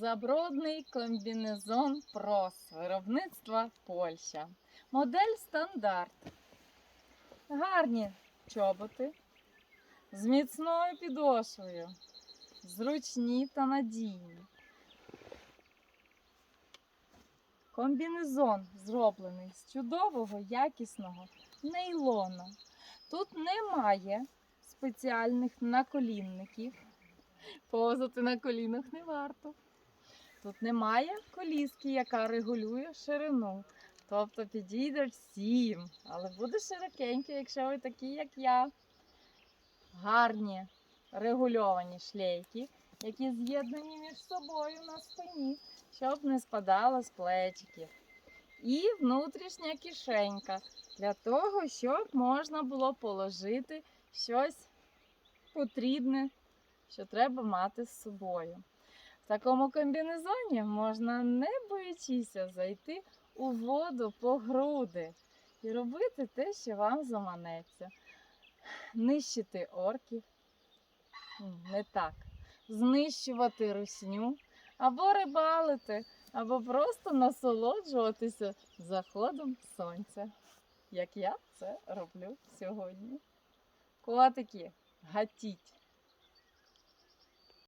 Забродний комбінезон прос виробництва Польща. Модель стандарт. Гарні чоботи з міцною підошвою, зручні та надійні. Комбінезон зроблений з чудового якісного нейлона. Тут немає спеціальних наколінників. Повзати на колінах не варто. Тут немає коліски, яка регулює ширину. Тобто підійде всім, але буде широкенький, якщо ви такі, як я. Гарні регульовані шлейки, які з'єднані між собою на спині, щоб не спадало з плечиків. І внутрішня кишенька для того, щоб можна було положити щось потрібне, що треба мати з собою. Такому комбінезоні можна, не боячися, зайти у воду по груди і робити те, що вам заманеться. Нищити орків, не так, знищувати русню, або рибалити, або просто насолоджуватися заходом сонця, як я це роблю сьогодні. Котики, гатіть!